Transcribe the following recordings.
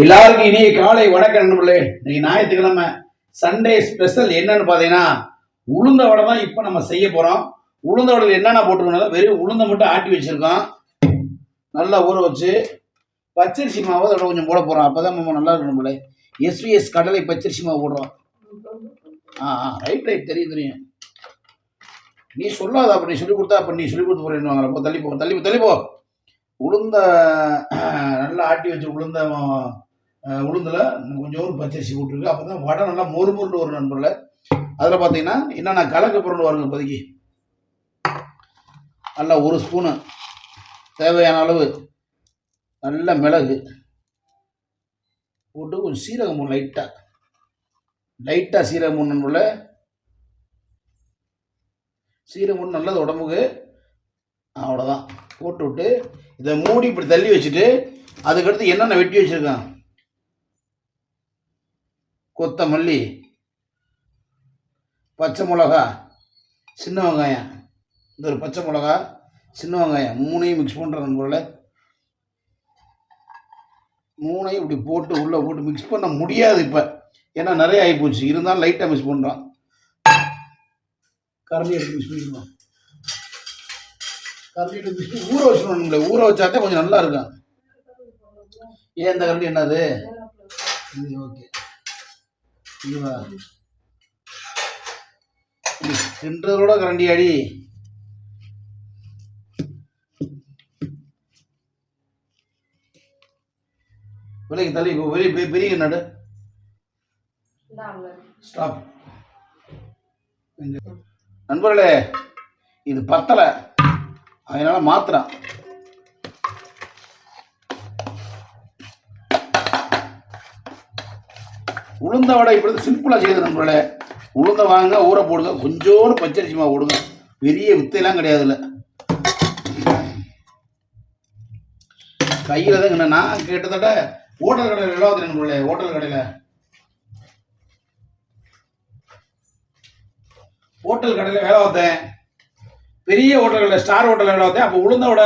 எல்லாருக்கும் இனிய காலை வணக்கம் நண்பர்களே. இன்னைக்கு ஞாயிற்றுக்கிழமை சண்டே ஸ்பெஷல் என்னன்னு பார்த்தீங்கன்னா உளுந்த வடை தான் இப்போ நம்ம செய்ய போகிறோம் உளுந்த வடையில் என்னென்ன போட்டுக்கணும் வெறும் உளுந்தை மட்டும் ஆட்டி வச்சுருக்கோம். நல்லா ஊற வச்சு பச்சரிசி மாவு அதோட கொஞ்சம் போட போகிறோம் அப்போ தான் நம்ம நல்லா இருக்கும் நம்மளே எஸ்விஎஸ் கடலை பச்சரிசி மாவு போடுறோம். ஆ ஆ ரைட் ரைட் தெரியும் தெரியும். நீ சொல்லாத அப்போ நீ சொல்லி கொடுத்தா அப்போ நீ சொல்லி கொடுத்து போகிறேன்னு வாங்க தள்ளி போ தள்ளி போ தள்ளி போ. உளுந்த நல்லா ஆட்டி வச்சு உளுந்த உளுந்தில் உளுந்துல கொஞ்சோண்டு பச்சரிசி போட்டிருக்கு. அப்போ தான் வடை நல்லா மொறு மொறுன்னு வரும் நண்பர்கள. அதில் பார்த்தீங்கன்னா என்னென்ன கலக்க பொருள் வருங்க இப்போதைக்கு? நல்லா ஒரு ஸ்பூனு தேவையான அளவு நல்ல மிளகு போட்டு கொஞ்சம் சீரகம் லைட்டாக லைட்டாக சீரகம் நண்பர்கள. சீரகம் நல்லது உடம்புக்கு அவ்வளோதான் போட்டு விட்டு இதை மூடி இப்படி தள்ளி வச்சுட்டு அதுக்கடுத்து என்னென்ன வெட்டி வச்சுருக்கான்? கொத்தமல்லி பச்சை மிளகா சின்ன வெங்காயம். இந்த ஒரு பச்சை மிளகா சின்ன வெங்காயம். மூணையும் மிக்ஸ் பண்ணுறேன் போல மூணையும் இப்படி போட்டு உள்ளே போட்டு மிக்ஸ் பண்ண முடியாது இப்போ. ஏன்னா நிறைய ஆகிப்போச்சு இருந்தாலும் லைட்டாக மிக்ஸ் பண்ணுறோம் கரண்டி எடுத்து மிக்ஸ் பண்ணிக்கலாம் கரண்டி ஊற வச்சுக்கணும் ஊற வச்சாதான் கொஞ்சம் நல்லா இருக்கும். ஏன் இந்த கரண்டி என்னது? இது ஓகே. இதுவா தின்றதோட கரண்டி அடி. விலைக்கு தள்ளி இப்போ பெரிய பெரிய- பெரிய நடு ஸ்டாப் நண்பர்களே இது பத்தலை. அதனால மாத்திரம் உளுந்த வடை இப்படி சிம்பிளாக செய்யுது நண்பர்களே. உளுந்த வாங்க ஊற போடுங்க. கொஞ்சோண்டு பச்சரிசி மாவு போடுங்க. பெரிய வித்தையெல்லாம் கிடையாது இல்லை கையில் தான் என்ன நான் கிட்டத்தட்ட ஹோட்டல் கடையில் விளாவது நண்பர்களே ஹோட்டல் கடையில். ஹோட்டல் கடையில் வேலை பார்த்தேன். பெரிய ஹோட்டல்களில் ஸ்டார் ஹோட்டலில் பார்த்தேன் அப்போ உளுந்தோட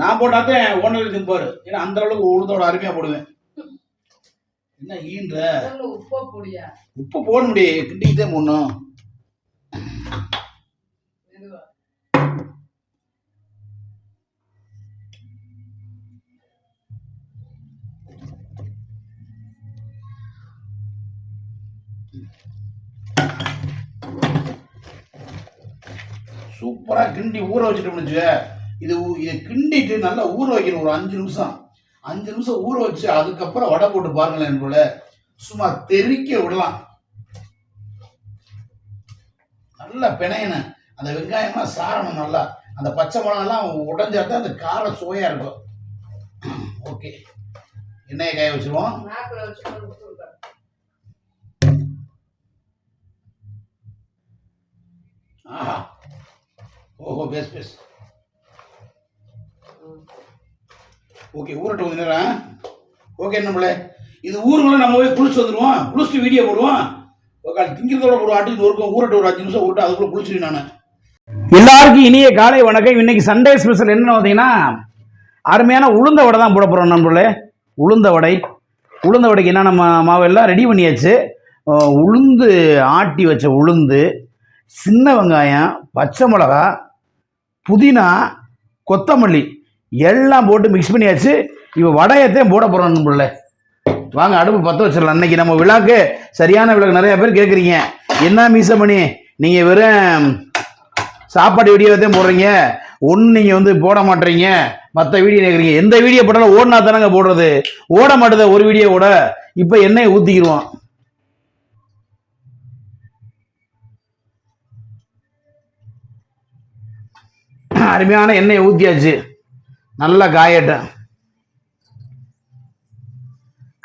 நான் போட்டாத்தேன் ஓனர் திம்பாரு ஏன்னா அந்த அளவுக்கு உளுந்தோட அருமையாக போடுவேன். என்ன ஈன்ற? உப்பு பொடியா உப்பு போட முடியும் கிண்டிக்கிட்டே போடணும். சூப்பராக கிண்டி ஊற வச்சுட்டோம்னு வச்சுக்க. இது இதை கிண்டிட்டு நல்லா ஊற வைக்கணும் ஒரு அஞ்சு நிமிஷம். அஞ்சு நிமிஷம் ஊற வச்சு அதுக்கப்புறம் வடை போட்டு பாருங்களேன் போல. சும்மா தெறிக்க விடலாம். நல்லா பிணையணும் அந்த வெங்காயம்லாம் சாரணும் நல்லா. அந்த பச்சை மிளகாலாம் உடஞ்சாதான் அந்த காரம் சுவையாக இருக்கும். ஓகே. எண்ணெயை காய வச்சிருவோம். ஆஹா. ஓஹோ பேஸ் பேஸ் ஓகே ஊரட்ட கொஞ்ச நேரம் ஓகே நம்மளே? இது ஊருக்குள்ள நம்ம போய் குளிச்சு வந்துடுவோம். குளிச்சுட்டு வீடியோ போடுவோம். ஒரு திங்கிறதோட ஒரு ஆட்டுக்கு ஒருக்கும் ஊரட்ட ஒரு அஞ்சு நிமிஷம் விட்டு அதுக்குள்ள குளிச்சுட்டு நான். எல்லாருக்கும் இனிய காலை வணக்கம். இன்னைக்கு சண்டே ஸ்பெஷல் என்னன்னு பார்த்தீங்கன்னா அருமையான உளுந்த வடை தான் போட போகிறோம் நண்பர்களே. உளுந்த வடை. உளுந்த வடைக்கு என்னென்ன மா மாவு எல்லாம் ரெடி பண்ணியாச்சு. உளுந்து ஆட்டி வச்ச உளுந்து சின்ன வெங்காயம் பச்சை மிளகா புதினா கொத்தமல்லி எல்லாம் போட்டு மிக்ஸ் பண்ணியாச்சு. இப்போ வடையத்தையும் போட போகிறோம் பிள்ளை வாங்க அடுப்பு பற்ற வச்சிடலாம். அன்னைக்கு நம்ம விழாக்கு சரியான விழாக்கு நிறைய பேர் கேட்குறீங்க என்ன மீசமணி? நீங்கள் வெறும் சாப்பாடு வீடியோத்தையும் போடுறீங்க. ஒன்று நீங்கள் வந்து போட மாட்டீங்க. மற்ற வீடியோ கேட்குறீங்க எந்த வீடியோ போட்டாலும் ஓடினா தானங்க போடுறது. ஓட மாட்டுத ஒரு வீடியோ கூட. இப்போ எண்ணெயை ஊற்றிக்கிடுவோம் அருமையான எண்ணெயை ஊற்றியாச்சு நல்லா காயட்டும்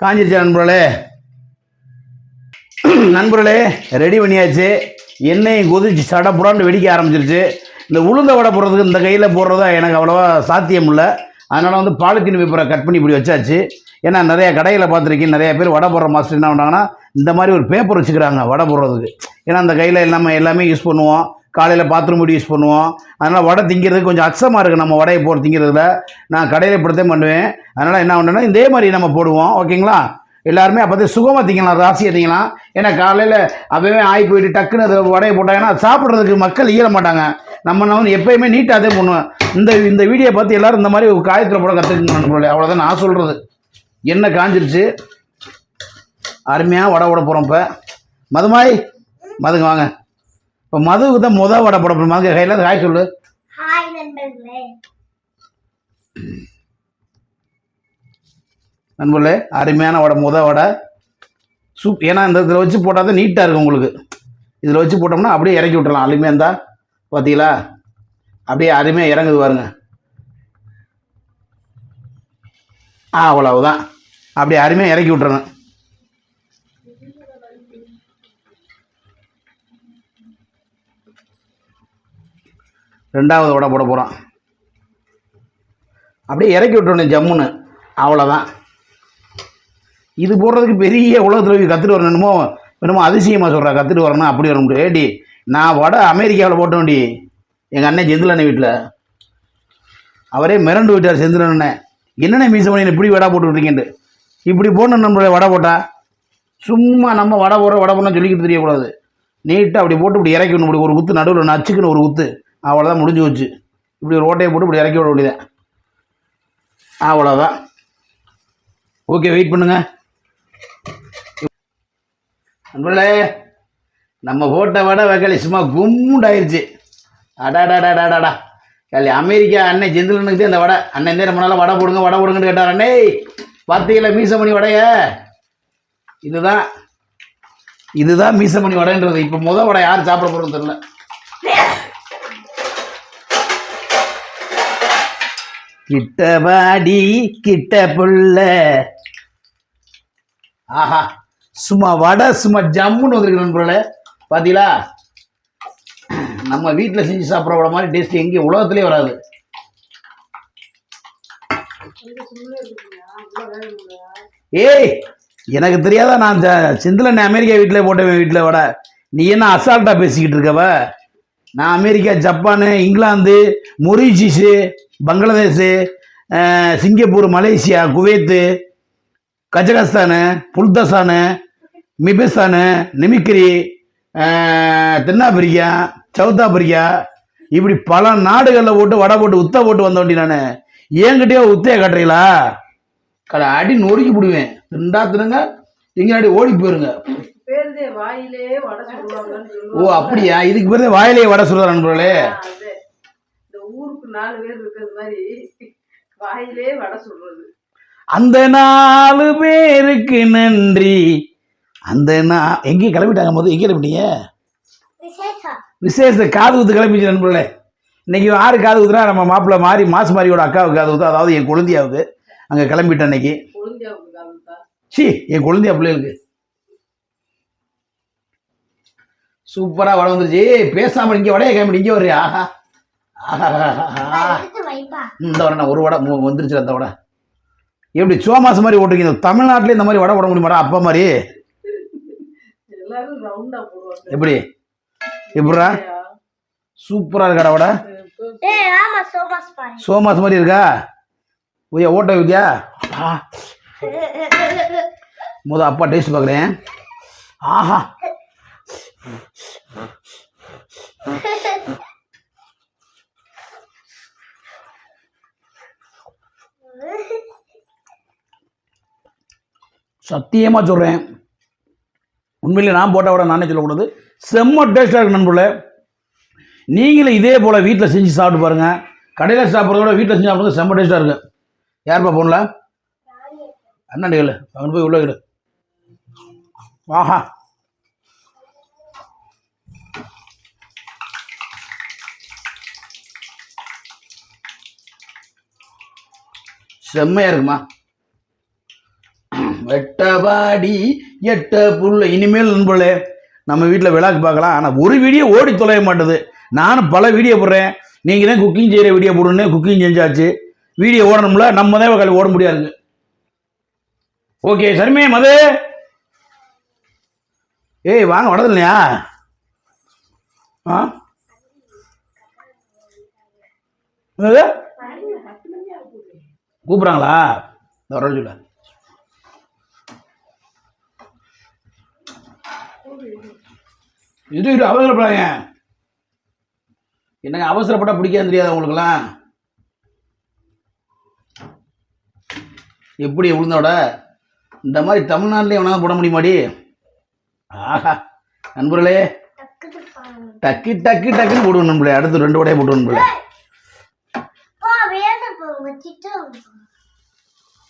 காஞ்சிருச்சா நண்பர்களே? நண்பர்களே ரெடி பண்ணியாச்சு. எண்ணெயும் கொதிச்சு சடப்புடான்னு வெடிக்க ஆரம்பிச்சிருச்சு. இந்த உளுந்த வடை போடுறதுக்கு இந்த கையில் போடுறதா எனக்கு அவ்வளோவா சாத்தியம் இல்லை அதனால் வந்து பாலித்தீன் பேப்பரை கட் பண்ணி இப்படி வச்சாச்சு. ஏன்னா நிறையா கடையில் பார்த்துருக்கேன் நிறைய பேர் வடை போடுற மாஸ்டர் என்ன பண்ணுறாங்கன்னா இந்த மாதிரி ஒரு பேப்பர் வச்சுக்கிறாங்க வடை போடுறதுக்கு. ஏன்னா அந்த கையில் எல்லாமே எல்லாமே யூஸ் பண்ணுவோம். காலையில் பாத்ரூம் வீடு யூஸ் பண்ணுவோம். அதனால் வடை திங்கிறதுக்கு கொஞ்சம் அச்சமாக இருக்குது நம்ம வடையை போட்டு திங்கிறதுல. நான் கடையில் இப்படித்தான் பண்ணுவேன். அதனால் என்ன பண்ணுன்னா இதே மாதிரி நம்ம போடுவோம். ஓகேங்களா? எல்லாருமே அப்போ தான் சுகமாக திங்கலாம் ராசியை திங்கலாம். ஏன்னா காலையில் அப்பவே ஆகி போயிட்டு டக்குன்னு அதை வடையை போட்டாங்கன்னா சாப்பிட்றதுக்கு மக்கள் இயல மாட்டாங்க. நம்ம நம்ம எப்பயுமே நீட்டாக அதே பண்ணுவேன் இந்த இந்த வீடியோ பார்த்து எல்லாரும் இந்த மாதிரி காயத்தில் போட கற்றுக்கணும் அவ்வளோதான் நான் சொல்கிறது என்ன காஞ்சிருச்சு? அருமையாக வடை விட போகிறோம் இப்போ. மதுமாய் மதுங்க வாங்க. இப்போ மதுவுக்கு தான் முத வடை போட போகிறோம் மதுங்க கையில் காய் சொல்லு. ஹாய் நண்பர்களே. நண்பர்களே அருமையான வடை முத வடை. சூப் ஏன்னா இந்த இதில் வச்சு போட்டால் தான் நீட்டாக இருக்கும் உங்களுக்கு. இதில் வச்சு போட்டோம்னா அப்படியே இறக்கி விட்டுறலாம். அருமையாக இருந்தா பார்த்தீங்களா அப்படியே அருமையாக இறங்குது பாருங்க. ஆ அவ்வளவுதான். அப்படியே அருமையாக இறக்கி விட்டுறணும். ரெண்டாவது வடை போட போகிறோம் அப்படியே இறக்கி விட்டுருணும் ஜம்முன்னு. அவ்வளோதான் இது போடுறதுக்கு பெரிய உலகத்தில் கற்றுட்டு வரணுமோ. என்னமோ அதிசயமாக சொல்கிறா கற்றுட்டு வரணும் அப்படி வர முடியும் ஏடி நான் வட அமெரிக்காவில் போட்ட எங்கள் அண்ணன் செந்திலண்ணே வீட்டில். அவரே மிரண்டு விட்டார் செந்திலண்ணே என்னென்ன மீசம் பண்ணி இப்படி வடை போட்டு விட்றீங்கன்ட்டு இப்படி போடணும் நம்மளுடைய வடை போட்டா? சும்மா நம்ம வடை போடுற வடை போடணும் சொல்லிக்கிட்டு தெரியக்கூடாது. நீட்டாக அப்படி போட்டு இப்படி இறக்கணும் இப்படி ஒரு குத்து நடுவில் நச்சுக்குன்னு ஒரு குத்து. அவ்வளோதான் முடிஞ்சு வச்சு இப்படி ரோட்டையை போட்டு இப்படி இறக்கி விட வேண்டியதான் அவ்வளோதான் ஓகே வெயிட் பண்ணுங்க. நண்பர்களே நம்ம போட்ட வடை வக்காளி சும்மா கும்முண்டாயிருச்சு அடாடாடாடாடாடா காலி அமெரிக்கா அண்ணன் செந்திலனுக்கு தான் இந்த வடை. அண்ணன் தான் ரொம்ப நாளாக வடை போடுங்க வடை போடுங்கன்னு கேட்டார். அண்ணே பார்த்தீங்களா மீசமணி வடைய? இதுதான் இதுதான் மீசமணி வடைன்றது. இப்போ முத வடை யார் சாப்பிட போகிறோம் தெரில கிட்ட வாடி கிட்ட புள்ள ஆஹா சும்மா வடை சும்மா ஜம்முன்னு வந்துருக்கு நண்பர்களே. பார்த்தீங்களா நம்ம வீட்டில் செஞ்சு சாப்பிட்ற வடை மாதிரி டேஸ்ட் எங்கேயும் உலகத்திலே வராது. ஏய் எனக்கு தெரியாதா நான் செந்தில் அமெரிக்கா வீட்டில் போட்டேன் வீட்டில் வடை. நீ என்ன அசால்ட்டாக பேசிக்கிட்டு இருக்கவ? நான் America Japan England Mauritius Bangladesh Singapore Malaysia Kuwait Kazakhstan புல்தஸ்தானு மிபிஸ்தானு நிமிக்கிரி தென்னாப்பிரிக்கா சவுத் ஆப்பிரிக்கா இப்படி பல நாடுகளில் போட்டு வடை போட்டு உத்த போட்டு வந்த வண்டி நான். என்கிட்டயே உத்தைய கட்டுறீங்களா? கடை அடி நொறுக்கி விடுவேன் ரெண்டா தினுங்க எங்கேயாடி ஓடி போயிருங்க. வாயிலே ஓ அப்படியா? இதுக்கு பேர் வாயிலேயே வடை சொல்லுற நண்பர்களே. நாலு பேர் இருக்கிறது மாதிரி வாயிலே வடை சொல்றது. அந்த நாலு பேருக்கு நன்றி. அந்த நா எங்கேயும் கிளம்பிட்டாங்க போது எங்கே கிளம்பிட்டீங்க? விசேஷம். விசேஷ காது குத்து கிளம்பிச்சு நண்பர்களே. இன்னைக்கு யாரு காது குத்துனா நம்ம மாப்பிள்ளை மாறி மாசு மாரியோட அக்காவுக்கு காது குத்து அதாவது என் குழந்தையாவுக்கு. அங்கே கிளம்பிட்டேன் இன்னைக்கு. காமித்தா சி என் குழந்தையா பிள்ளைகளுக்கு. சூப்பராக வடை வந்துருச்சு. ஏய், பேசாம இங்கே வடையை கிளம்பி இங்கே வர்றியா? இந்த வடை ஒரு வடை வந்துருச்சு அந்த வடை. எப்படி சோமாசு மாதிரி ஓட்டுறீங்க தமிழ்நாட்டிலே இந்த மாதிரி வடை போட முடியுமாடா அப்பா மாதிரி? எல்லாரும் ரவுண்டா போடுவாங்க. எப்படி? எப்படிடா? சூப்பராக இருக்காடா வடை. ஏய் ஆமா சோமாஸ் மாதிரி இருக்கா? ஓய்யா ஓட்ட வைக்கியா? முத அப்பா டேஸ்ட் பார்க்குறேன். ஆஹா. சத்தியமாக சொல்கிறேன் உண்மையிலே நான் போட்டால் விட நானே சொல்லக்கூடாது. செம்ம டேஸ்ட்டாக இருக்கு நண்பர்களே. நீங்களும் இதே போல் வீட்டில் செஞ்சு சாப்பிட்டு பாருங்கள் கடையில் சாப்பிட்றத விட வீட்டில் செஞ்சு சாப்பிட்றது செம்ம டேஸ்ட்டாக இருக்கு. யார்ப்பா போனல? அண்ணன் கேளு. அவன் போய் உள்ள கேளு ஆஹா செம்மையாக இருக்குமா? வெட்டபாடி எட்ட புல்ல இனிமேல் நண்பர்களே நம்ம வீட்டில் விழாக்கு பார்க்கலாம். ஆனால் ஒரு வீடியோ ஓடி தொலைய மாட்டுது. நானும் பல வீடியோ போடுறேன். நீங்கள் தான் குக்கிங் செய்கிற வீடியோ போடுன்னு குக்கிங் செஞ்சாச்சு. வீடியோ ஓடணும்ல நம்ம தான் கல் ஓட முடியாது. ஓகே சரிமே மது. ஏய் வாங்க வடது இல்லையா ஆ? கூப்பிட்றாங்களா? வர சொல்ல இது இது அவசரப்படாங்க என்னங்க அவசரப்பட்டா பிடிக்காது தெரியாது உங்களுக்குலாம் எப்படி உளுந்தோட? இந்த மாதிரி தமிழ்நாட்டிலே வேணாலும் போட முடியுமாடி? ஆஹா நண்பர்களே. டக்கு டக்கு டக்குன்னு போடுவோம் நண்பர்களே. அடுத்து ரெண்டு வடையை போட்டுவோம் நண்பர்களே.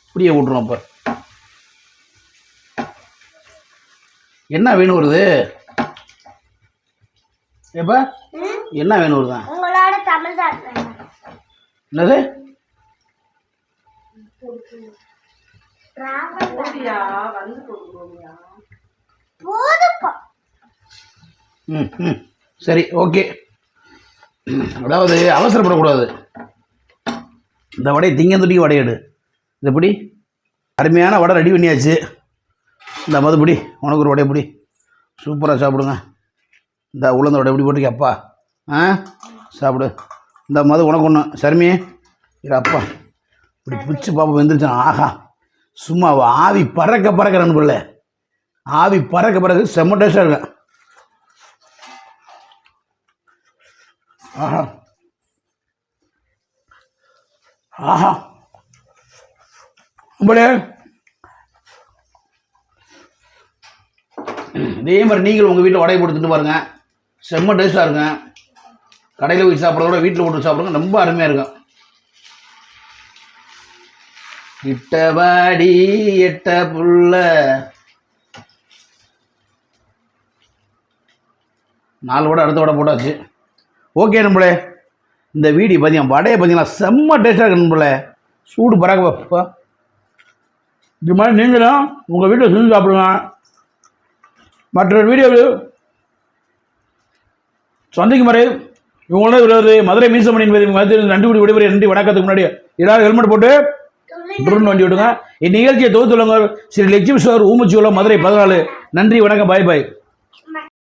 இப்படியே விட்ருவோம் அப்போ. என்ன வேணும் வருது ஏப்பா ம்? என்ன வேணும் வருதான் உங்களோட தமிழ் தான் என்னது? ம் ம். சரி ஓகே. அதாவது அவசரப்படக்கூடாது. இந்த வடையை திங்கந்துட்டி வடையெடு. இது எப்படி அருமையான வடை ரெடி பண்ணியாச்சு. இந்த மதுபடி உனக்கு ஒரு வடை சூப்பராக சாப்பிடுங்க. இந்த உளுந்த வடை எப்படி போட்டிருக்க அப்பா. ஆ? சாப்பிடு. இந்த மது உனக்கு ஒன்று சர்மி. அப்பா. இப்படி பிடிச்சி பாப்பா வெந்துருச்சான் ஆஹா. சும்மா ஆவி பறக்க பறக்க நண்பர்களே ஆவி பறக்க பறக்க செம்ம டேஸ்டாக இருக்கும். ஆஹா. ஆஹா. உங்களே இதே மாதிரி நீங்களும் உங்கள் வீட்டில் வடையை போட்டு தின்னு பாருங்கள் செம்ம டேஸ்ட்டாக இருக்கும். கடையில் போய் சாப்பிட்றத வீட்டில் போட்டு சாப்பிடுங்க ரொம்ப அருமையாக இருக்கும். இட்டவாடி எட்ட புள்ள. நாலு வடை அடுத்த வடை போட்டாச்சு. ஓகே நம்மளே இந்த வீடியோ பார்த்தீங்கன்னா வடையை பார்த்தீங்கன்னா செம்ம டேஸ்ட்டாக இருக்கு நம்மளே சூடு பறக்க இது மாதிரி நீங்களும் உங்கள் வீட்டில் செஞ்சு சாப்பிடுங்க. மற்றொரு வீடியோவில் சந்திக்கும் முறை இவங்களே விடுவது மதுரை மீசமணி என்பதை மதுரை நன்றி கூடி விடுபெற நன்றி வணக்கத்துக்கு முன்னாடி எல்லாரும் ஹெல்மெட் போட்டு ட்ரோன் வண்டி விடுங்க இந்நிகழ்ச்சியை தொகுத்துள்ளவங்க ஸ்ரீ லட்சுமி சார் ஊமுச்சி மதுரை பதினாலு. நன்றி வணக்கம் பாய் பாய்.